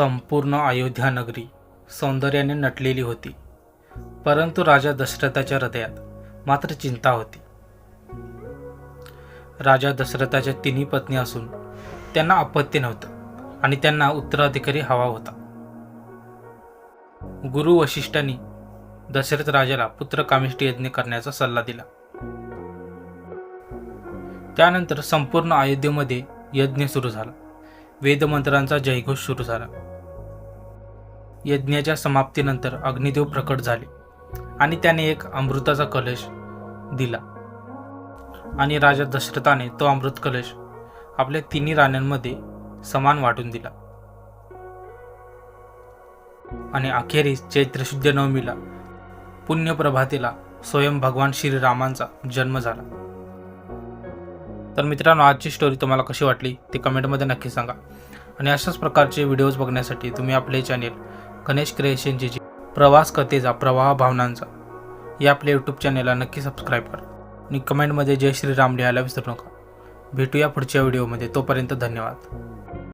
संपूर्ण अयोध्या नगरी सौंदर्याने नटलेली होती. परंतु राजा दशरथाच्या हृदयात मात्र चिंता होती. राजा दशरथाच्या तिन्ही पत्नी असून त्यांना अपत्य नव्हतं आणि त्यांना उत्तराधिकारी हवा होता. गुरु वशिष्ठांनी दशरथ राजाला पुत्रकामिष्टी यज्ञ करण्याचा सल्ला दिला. त्यानंतर संपूर्ण अयोध्येमध्ये यज्ञ सुरू झाला. वेदमंत्रांचा जयघोष सुरू झाला. यज्ञाच्या समाप्तीनंतर अग्निदेव प्रकट झाले आणि त्याने एक अमृताचा कलश दिला. आणि राजा दशरथाने तो अमृत कलश आपल्या तिन्ही राण्यांमध्ये समान वाटून दिला. आणि अखेरीस चैत्र शुद्ध नवमीला पुण्यप्रभातीला स्वयं भगवान श्रीरामांचा जन्म झाला. तर मित्रांनो आजची स्टोरी तुम्हाला कशी वाटली ते कमेंटमध्ये नक्की सांगा. आणि अशाच प्रकारचे व्हिडिओज बघण्यासाठी तुम्ही आपले चॅनेल गणेश क्रिएशनची जे प्रवास कथेचा प्रवाह भावनांचा या आपल्या यूट्यूब चॅनेलला नक्की सबस्क्राईब करा. आणि कमेंटमध्ये जय श्रीराम लिहायला विसरू नका. भेटूया पुढच्या व्हिडिओमध्ये तोपर्यंत धन्यवाद.